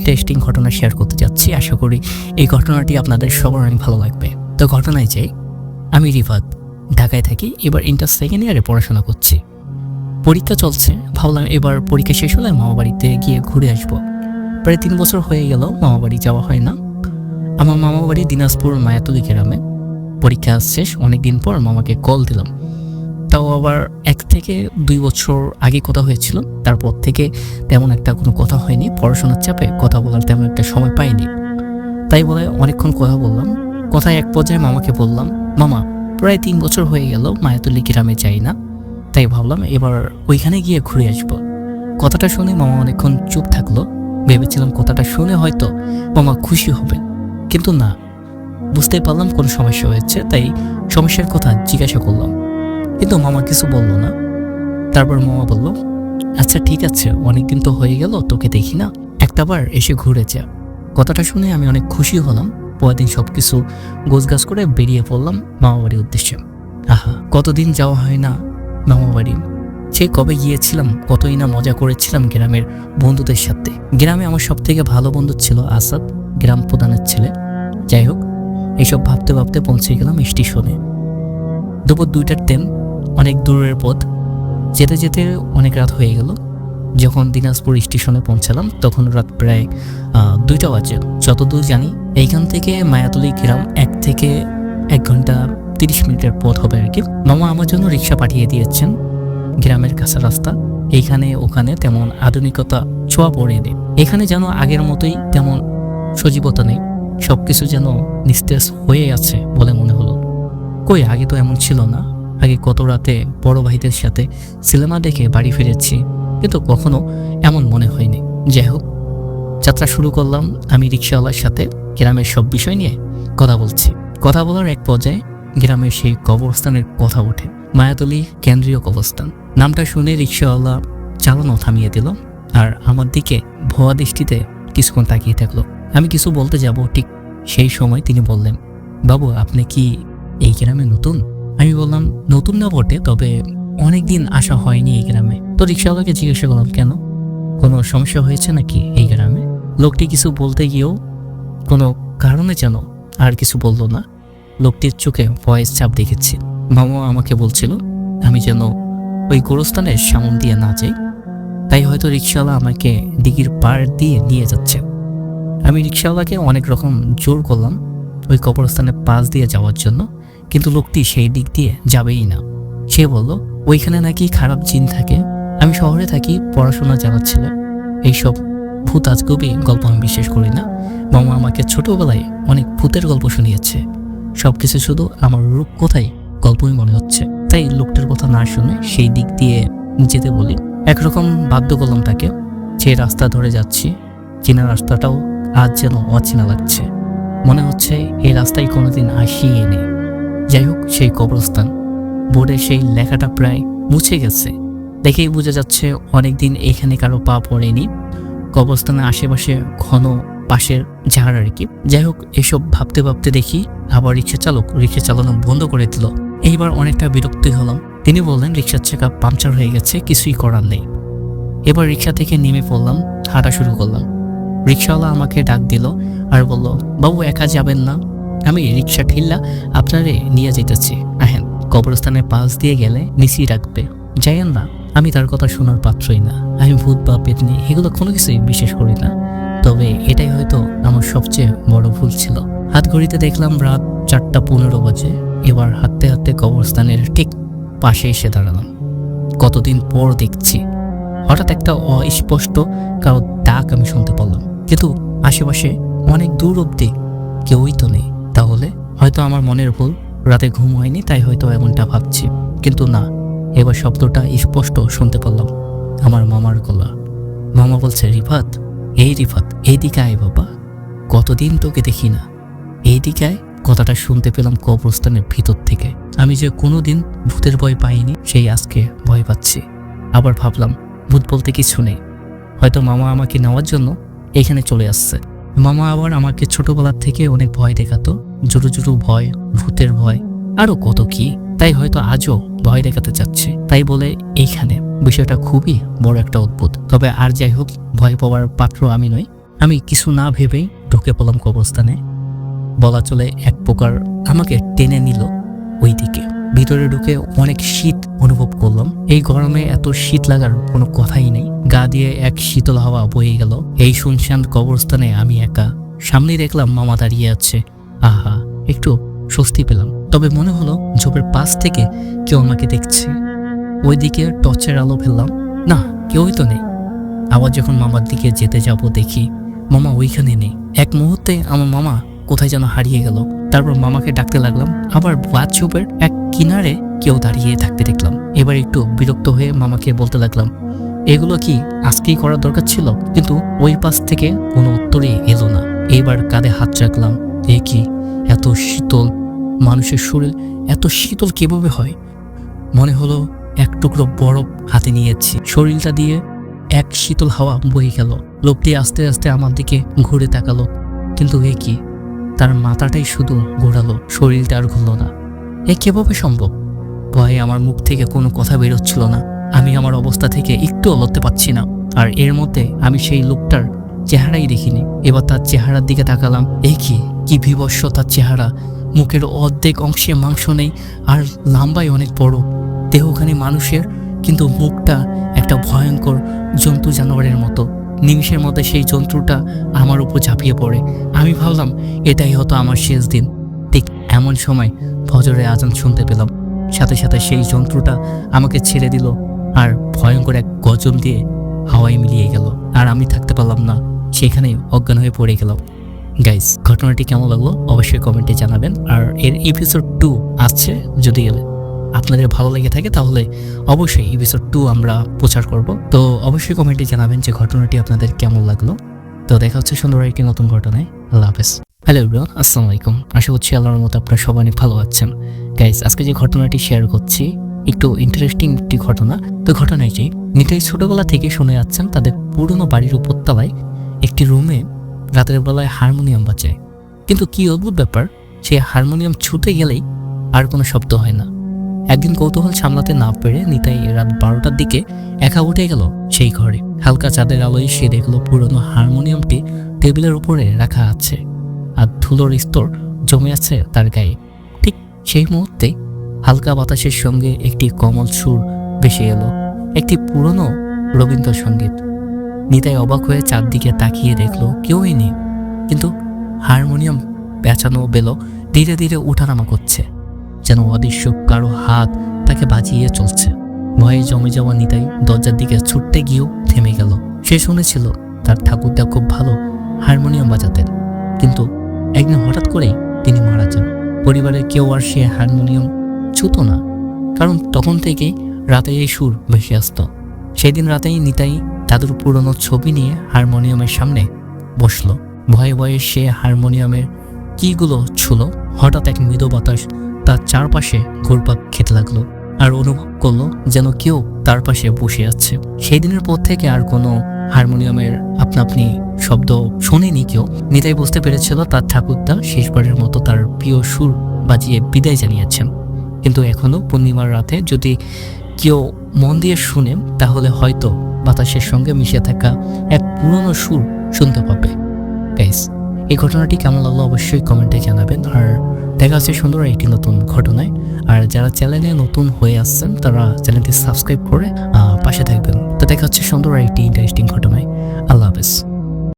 Interesting ঘটনা share করতে যাচ্ছি। আশা করি এই ঘটনাটি আপনাদের সবার অনেক ভালো লাগবে। তো ঘটনায় যাই। আমি রিফাত, ঢাকায় থাকি। এবার ইন্টার সেকেন্ড ইয়ারে পড়াশোনা করছি। পরীক্ষা চলছে। ভাবলাম এবার পরীক্ষা শেষ হলে মামা বাড়িতে গিয়ে ঘুরে আসব। প্রায় তিন বছর হয়ে গেল মামা বাড়ি যাওয়া হয় না। আমার মামা বাড়ি দিনাজপুর মায়াতুলি গ্রামে। পরীক্ষা শেষ। অনেকদিন পর মামাকে কল দিলাম। তাও আবার এক থেকে দুই বছর আগে কথা হয়েছিল। তারপর থেকে তেমন একটা কোনো কথা হয়নি। পড়াশোনার চাপে কথা বলার তেমন একটা সময় পাইনি। তাই বলে অনেকক্ষণ কথা বললাম। কথায় এক পর্যায়ে মামাকে বললাম, মামা, প্রায় তিন বছর হয়ে গেল মায়াতুলি গ্রামে যাই না। তাই ভাবলাম এবার ওইখানে গিয়ে ঘুরে আসব। কথাটা শুনে মামা অনেকক্ষণ চুপ থাকল। ভেবেছিলাম কথাটা শুনে হয়তো মামা খুশি হবে কিন্তু না বুঝতে পারলাম কোনো সমস্যা হয়েছে। তাই সমস্যার কথা জিজ্ঞাসা করলাম। কিন্তু মামা কিছু বলল না। তারপর মামা বলল আচ্ছা ঠিক আছে, অনেকদিন তো হয়ে গেল, তোকে দেখি না। একটাবার এসে ঘুরে যা। কথাটা শুনে আমি অনেক খুশি হলাম। পরের দিন সব কিছু গোছগাছ করে বেরিয়ে পড়লাম মামা বাড়ির উদ্দেশ্যে। আহা, কতদিন যাওয়া হয় না মামা বাড়ি সে কবে গিয়েছিলাম, কতই না মজা করেছিলাম গ্রামের বন্ধুদের সাথে। গ্রামে আমার সব থেকে ভালো বন্ধু ছিল আসাদ, গ্রাম প্রধানের ছেলে। যাই হোক এইসব ভাবতে ভাবতে পৌঁছে গেলাম স্টেশনে। দুপুর দুইটার ট্রেন অনেক দূরের পথ। যেতে যেতে অনেক রাত হয়ে গেল। যখন দিনাজপুর স্টেশনে পৌঁছালাম, তখন রাত প্রায় দুইটা বাজে। যতদূর জানি, এইখান থেকে মায়াতলি গ্রাম এক থেকে এক ঘণ্টা তিরিশ মিনিটের পথ হবে আর কি। মামা আমার জন্য রিক্সা পাঠিয়ে দিয়েছেন। গ্রামের কাছে রাস্তা। এইখানে ওখানে তেমন আধুনিকতা ছোঁয়া পড়ে নেই এখানে যেন আগের মতোই তেমন সজীবতা নেই। সব কিছু যেন নিস্তেজ হয়ে আছে বলে মনে হলো। কই, আগে তো এমন ছিল না। আগে কত রাতে বড় ভাইদের সাথে সিনেমা দেখে বাড়ি ফিরেছি, কিন্তু কখনো এমন মনে হয়নি। যাই হোক, যাত্রা শুরু করলাম আমি রিক্সাওয়ালার সাথে গ্রামের সব বিষয় নিয়ে কথা বলছি। কথা বলার এক পর্যায়ে গ্রামের সেই কবরস্থানের কথা ওঠে। মায়াতলি কেন্দ্রীয় কবরস্থান। নামটা শুনে রিক্সাওয়ালা চালানো থামিয়ে দিল আর আমার দিকে ভুয়া দৃষ্টিতে কিছুক্ষণ তাকিয়ে থাকল। আমি কিছু বলতে যাব, ঠিক সেই সময় তিনি বললেন, বাবু, আপনি কি এই গ্রামে নতুন? আমি বললাম, নতুন না বটে তবে অনেক দিন আসা হয়নি এই গ্রামে। তো রিক্সাওয়ালাকে জিজ্ঞাসা করলাম, কেন? কোনো সমস্যা হয়েছে নাকি এই গ্রামে? লোকটি কিছু বলতে গিয়েও, কোনো কারণে যেন আর কিছু বলল না? লোকটির চোখে ভয়েস চাপ দেখেছি। মামা আমাকে বলছিল, আমি যেন ওই গোরস্থানের সামন দিয়ে না যাই। তাই হয়তো রিক্সাওয়ালা আমাকে দিঘির পাড় দিয়ে নিয়ে যাচ্ছে। আমি রিক্সাওয়ালাকে অনেক রকম জোর করলাম, ওই কবরস্থানের পাশ দিয়ে যাওয়ার জন্য। কিন্তু লোকটি সেই দিক দিয়ে যাবেই না। সে বলল, ওইখানে নাকি খারাপ জিন থাকে। আমি শহরে থাকি, পড়াশোনা জানার ছেলে এইসব ভূত আজগবি গল্প আমি বিশ্বাস করি না। মামা আমাকে ছোটবেলায় অনেক ভূতের গল্প শুনিয়েছে। সবকিছু শুধু আমার রূপ কোথায়, গল্পই মনে হচ্ছে। তাই লোকটার কথা না শুনে সেই দিক দিয়ে যেতে বলি। একরকম বাধ্য করলাম তাকে। যে রাস্তা ধরে যাচ্ছি, চেনা রাস্তাটাও আজ যেন অচেনা লাগছে। মনে হচ্ছে এই রাস্তায় কোনোদিন আসিয়ে নেই যাই হোক, সেই কবরস্থান। বোর্ডে সেই লেখাটা প্রায় মুছে গেছে। দেখেই বোঝা যাচ্ছে অনেকদিন এখানে কারও পা পড়েনি। কবরস্থানের আশেপাশে ঘন পাশের ঝাড় আর কি। যাই হোক, এসব ভাবতে ভাবতে দেখি আবার রিক্সা চালক রিক্সা চালানো বন্ধ করে দিল। এইবার অনেকটা বিরক্তি হলাম। তিনি বললেন, রিক্সার চাকা পাংচার হয়ে গেছে, কিছুই করার নেই। এবার রিক্সা থেকে নেমে পড়লাম, হাঁটা শুরু করলাম। রিক্সাওয়ালা আমাকে ডাক দিল আর বলল, বাবু, একা যাবেন না? আমি রিক্সা ঠেললা আপনারে নিয়ে যেতেছি আহেন, কবরস্থানের পাশ দিয়ে গেলে নিচি রাখবে। যাইয়েন না, আমি তার কথা শোনার পাত্রই না। আমি ভূত বা পেতনি এগুলো কোনো কিছুই বিশ্বাস করি না। তবে এটাই হয়তো আমার সবচেয়ে বড় ভুল ছিল। হাত ঘড়িতে দেখলাম রাত চারটা পনেরো বাজে। এবার হাঁটতে হাঁটতে কবরস্থানের ঠিক পাশে এসে দাঁড়ালাম। কতদিন পর দেখছি। হঠাৎ একটা অস্পষ্ট কারও ডাক আমি শুনতে পারলাম। কিন্তু আশেপাশে অনেক দূর অব্দি কেউই তো নেই। তাহলে হয়তো আমার মনের ভুল, রাতে ঘুম হয়নি, তাই হয়তো এমনটা ভাবছি। কিন্তু না, এবার শব্দটা স্পষ্ট শুনতে পারলাম। আমার মামার গলা। মামা বলছে, রিফাত, এই রিফাত, এইদিকে আয় বাবা। কতদিন তোকে দেখি না। এইদিকে আয়। কথাটা শুনতে পেলাম কবরস্থানের ভিতর থেকে। আমি যে কোনোদিন ভূতের ভয় পাইনি, সেই আজকে ভয় পাচ্ছি। আবার ভাবলাম, ভূত বলতে কিছু নেই। হয়তো মামা আমাকে নেওয়ার জন্য এখানে চলে আসছে। মামা আবার আমাকে ছোটবেলার থেকে অনেক ভয় দেখাতো, জুরু জুরু ভয়, ভূতের ভয়। আরও কত কি, তাই হয়তো আজও ভয় দেখাতে চাচ্ছে। তাই বলে এইখানে, বিষয়টা খুবই বড় একটা অদ্ভুত। তবে আর যাই হোক, ভয় পাওয়ার পাত্র আমি নই। আমি কিছু না ভেবেই ঢুকে পড়লাম কবরস্থানে। বলা চলে এক প্রকার আমাকে টেনে নিল ওই দিকে ভিতরে ঢুকে অনেক শীত অনুভব করলাম। এই গরমে এত শীত লাগার কোনো কথাই নেই। গা দিয়ে এক শীতল হাওয়া বয়ে গেল। এই শুনশান কবরস্থানে আমি একা। সামনে দেখলাম মামা দাঁড়িয়ে আছে। আহা, একটু স্বস্তি পেলাম। তবে মনে হলো ঝোপের পাশ থেকে কেউ আমাকে দেখছে। ওইদিকে টর্চের আলো ফেললাম। না, কেউই তো নেই। আবার যখন মামার দিকে যেতে যাব দেখি, মামা ওইখানে নেই। এক মুহূর্তে আমার মামা কোথায় যেন হারিয়ে গেল। তারপর মামাকে ডাকতে লাগলাম। আবার বাথরুমের এক কিনারে কেউ দাঁড়িয়ে থাকতে দেখলাম। এবার একটু বিরক্ত হয়ে মামাকে বলতে লাগলাম, এগুলো কি আজকেই করার দরকার ছিল? কিন্তু ওই পাশ থেকে কোনো উত্তরই এলো না। এইবার কাঁধে হাত রাখলাম, এ কি এত শীতল? মানুষের শরীর এত শীতল কীভাবে হয়? মনে হলো এক টুকরো বরফ হাতে নিয়েছি। শরীরটা দিয়ে এক শীতল হাওয়া বয়ে গেল। লোকটি আস্তে আস্তে আমার দিকে ঘুরে তাকালো, কিন্তু এ কি তার মাথাটাই শুধু ঘোরালো, শরীরটা আর ঘুরল না। এ কীভাবে সম্ভব? ভয়ে আমার মুখ থেকে কোনো কথা বেরোচ্ছিল না। আমি আমার অবস্থা থেকে একটুও লড়তে পারছি না। আর এর মধ্যে আমি সেই লোকটার চেহারাই দেখিনি। এবার তার চেহারার দিকে তাকালাম। এ কি? কি বিভৎস তার চেহারা। মুখের অর্ধেক অংশে মাংস নেই আর লাম্বাই অনেক বড়। দেহখানি মানুষের, কিন্তু মুখটা একটা ভয়ঙ্কর জন্তু জানোয়ারের মতো। নিমিষের মধ্যে সেই জন্তুটা আমার উপর ঝাঁপিয়ে পড়ে। আমি ভাবলাম, এটাই হতো আমার শেষ দিন। ঠিক এমন সময় ফজরের আজান শুনতে পেলাম। সাথে সাথে সেই জন্তুটা আমাকে ছেড়ে দিল আর ভয়ঙ্কর এক গজল দিয়ে হাওয়ায় মিলিয়ে গেল। আর আমি থাকতে পারলাম না, সেখানেই অজ্ঞান হয়ে পড়ে গেলাম। গাইস ঘটনাটি কেমন লাগল? অবশ্যই কমেন্টে জানাবেন। আর এর এপিসোড টু আসছে, যদি আপনাদের ভালো লেগে থাকে তাহলে অবশ্যই এপিসোড টু আমরা প্রচার করব। তো অবশ্যই কমেন্টে জানাবেন যে ঘটনাটি আপনাদের কেমন লাগল। তো দেখা হচ্ছে সুন্দর একটি নতুন ঘটনায়। আল্লাহ হাফেজ। হ্যালো এভরিওয়ান আসসালামু আলাইকুম। আশা করছি আল্লাহর মতো আপনারা সবাই অনেক ভালো আছেন। গাইস আজকে যে ঘটনাটি শেয়ার করছি, একটু ইন্টারেস্টিং একটি ঘটনা। তো ঘটনায় যে, নিতাই ছোটবেলা থেকে শুনে যাচ্ছেন তাদের পুরনো বাড়ির উপরতলায় একটি রুমে রাতের বেলায় হারমোনিয়াম বাজায়। কিন্তু কি অদ্ভুত ব্যাপার, সে হারমোনিয়াম ছুটে গেলেই আর কোনো শব্দ হয় না। একদিন কৌতূহল সামলাতে না পেরে নিতাই রাত বারোটার দিকে একা উঠে গেল সেই ঘরে। হালকা চাঁদের আলোয় সে দেখল পুরনো হারমোনিয়ামটি টেবিলের উপরে রাখা আছে আর ধুলোর স্তর জমে আছে তার গায়ে। ঠিক সেই মুহূর্তে হালকা বাতাসের সঙ্গে একটি কমল সুর ভেসে এলো, একটি পুরনো রবীন্দ্রসঙ্গীত। নিতাই অবাক হয়ে চারদিকে তাকিয়ে দেখল কেউই নেই, কিন্তু হারমোনিয়াম পেঁচানো বেলো ধীরে ধীরে উঠানামা করছে। যেন অদৃশ্য কারও হাত তাকে বাজিয়ে চলছে। ভয়ে জমে যাওয়া নিতাই দরজার দিকে ছুটতে গিয়েও থেমে গেল। সে শুনেছিল তার ঠাকুরদা খুব ভালো হারমোনিয়াম বাজাতেন। কিন্তু একদিন হঠাৎ করেই তিনি মারা যান। পরিবারের কেউ আর সে হারমোনিয়াম ছুত না। কারণ তখন থেকেই রাতে এই সুর ভেসে আসত। সেদিন রাতেই নিতাই দাদুর পুরনো ছবি নিয়ে হারমোনিয়ামের সামনে বসল। ভয়ে ভয়ে সে হারমোনিয়ামের কিগুলো ছুলো। হঠাৎ এক মৃদু বাতাস তার চারপাশে ঘুরপাক খেতে লাগল আর অনুভব করল যেন কেউ তার পাশে বসে আছে। সেই দিনের পর থেকে আর কোনো হারমোনিয়ামের আপনা শব্দ শোনেনি কেউ। নিতাই বুঝতে পেরেছিল তার ঠাকুরদা শেষবারের মতো তার প্রিয় সুর বাজিয়ে বিদায় জানিয়েছেন। কিন্তু এখনও পূর্ণিমার রাতে যদি কেউ মন দিয়ে শুনে, তাহলে হয়তো বাতাসের সঙ্গে মিশে থাকা এক পুরনো সুর শুনতে পাবে। গাইস এই ঘটনাটি কেমন লাগল অবশ্যই কমেন্টে জানাবেন। আর দেখা হচ্ছে সুন্দর একটি নতুন ঘটনায়। আর যারা চ্যানেলে নতুন হয়ে আসছেন, তারা চ্যানেলটি সাবস্ক্রাইব করে পাশে থাকবেন। তো দেখা হচ্ছে সুন্দর একটি ইন্টারেস্টিং ঘটনায়। আল্লাহ হাফেজ।